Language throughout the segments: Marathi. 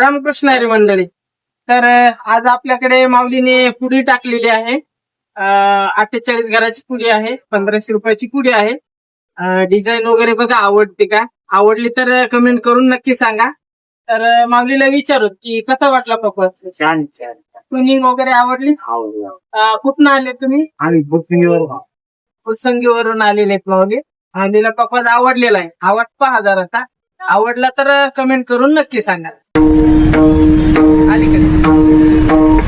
रामकृष्ण हरी मंडळी. तर आज आपल्याकडे माऊलीने पुडी टाकलेली आहे. अठ्ठेचाळीस घराची पुडी आहे पंधराशे रुपयाची पुडी आहे. डिझाईन वगैरे बघा आवडते का? आवडली तर कमेंट करून नक्की सांगा. तर माऊलीला विचारू की कसा वाटला पकवास छान छान. ट्युनिंग वगैरे आवडली? आवडलं अं, कुठनं आले तुम्ही? आम्ही फुलसंगीवरून आलेले आहेत माऊली. माऊलीला पकवास आवडलेला आहे. आवाज पहा जरा आता. आवडला तर कमेंट करून नक्की सांगा. अलीकडे तर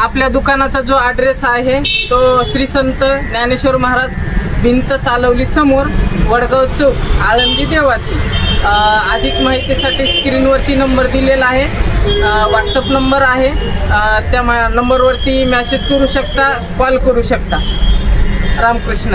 आपल्या दुकानाचा जो ॲड्रेस आहे तो श्री संत ज्ञानेश्वर महाराज भिंत चालवली समोर वडगाव चौक आळंदी देवाची. अधिक माहितीसाठी स्क्रीनवरती नंबर दिलेला आहे. व्हॉट्सअप नंबर आहे. त्या मा- नंबरवरती मॅसेज करू शकता कॉल करू शकता. रामकृष्ण